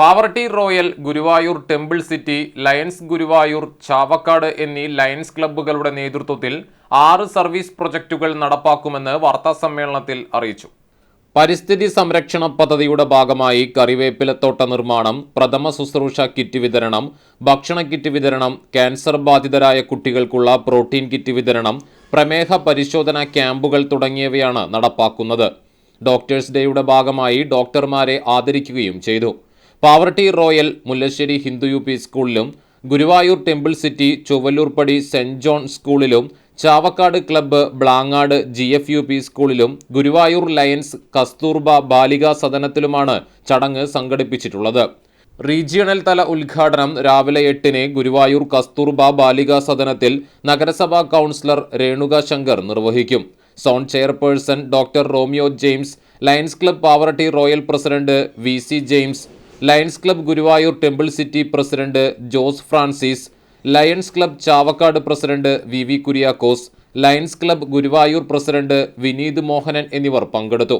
Pavaratty royal Guruvayur temple city lions Guruvayur Chavakkad എന്നീ lions ക്ലബ്ബുകളുടെ നേതൃത്വത്തിൽ ആറ് സർവീസ് പ്രൊജക്ടുകൾ നടപ്പാക്കുമെന്ന് വാർത്താസമ്മേളനത്തിൽ അറിയിച്ചു. പരിസ്ഥിതി സംരക്ഷണ പദ്ധതിയുടെ ഭാഗമായി കറിവേപ്പിലത്തോട്ട നിർമ്മാണം പ്രഥമ ശുശ്രൂഷ കിറ്റ് വിതരണം ഭക്ഷണ കിറ്റ് വിതരണം ക്യാൻസർ ബാധിതരായ കുട്ടികൾക്കുള്ള പ്രോട്ടീൻ കിറ്റ് വിതരണം പ്രമേഹ പരിശോധന ക്യാമ്പുകൾ തുടങ്ങിയവയാണ് നടപ്പാക്കുന്നത്. ഡോക്ടേഴ്സ് ഡേയുടെ ഭാഗമായി ഡോക്ടർമാരെ ആദരിക്കുകയും ചെയ്തു. Pavaratty royal Mullassery Hindu U P സ്കൂളിലും Guruvayur temple city Chuvallurpadi Saint John സ്കൂളിലും Chavakkad club Blangad G F U P സ്കൂളിലും ഗുരുവായൂർ ലയൻസ് കസ്തൂർബ ബാലികാ സദനത്തിലുമാണ് ചടങ്ങ് സംഘടിപ്പിച്ചിട്ടുള്ളത്. റീജിയണൽ തല ഉദ്ഘാടനം രാവിലെ എട്ടിന് ഗുരുവായൂർ കസ്തൂർബ ബാലികാ സദനത്തിൽ നഗരസഭാ കൗൺസിലർ രേണുക ശങ്കർ നിർവഹിക്കും. Zone chairperson doctor Romeo James lions club Pavaratty royal president V C James lions club Guruvayur temple city president Jose Francis lions club Chavakkad president V V Kuriakose lions club Guruvayur president Vineeth Mohanan എന്നിവർ പങ്കെടുത്തു.